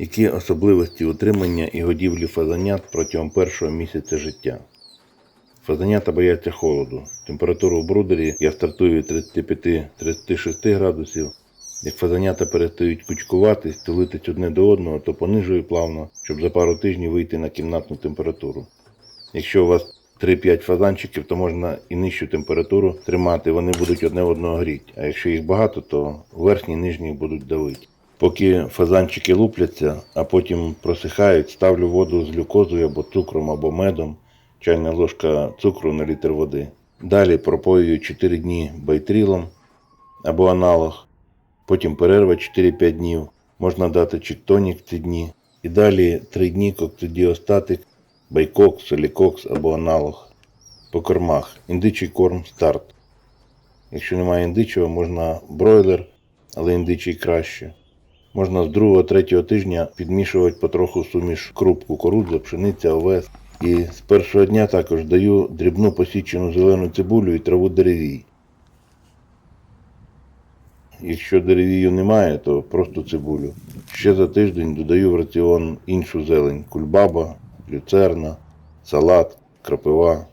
Які особливості утримання і годівлі фазанят протягом першого місяця життя? Фазанята бояться холоду. Температура у брудері я стартую від 35-36 градусів. Як фазанята перестають кучкуватись, тулитись одне до одного, то понижую плавно, щоб за пару тижнів вийти на кімнатну температуру. Якщо у вас 3-5 фазанчиків, то можна і нижчу температуру тримати, вони будуть одне одного гріти. А якщо їх багато, то верхні і нижні будуть давити. Поки фазанчики лупляться, а потім просихають, ставлю воду з глюкозою або цукром, або медом, чайна ложка цукру на літр води. Далі пропоюю 4 дні байтрілом або аналог, потім перерва 4-5 днів, можна дати чіктонік ці дні. І далі 3 дні коксидіостатик, байкокс, солікокс або аналог. По кормах. Індичий корм старт. Якщо немає індичого, можна бройлер, але індичий краще. Можна з другого третього тижня підмішувати потроху суміш круп кукурудза, пшениця, овес. І з першого дня також даю дрібну посічену зелену цибулю і траву деревій. Якщо деревію немає, то просто цибулю. Ще за тиждень додаю в раціон іншу зелень: кульбаба, люцерна, салат, крапива.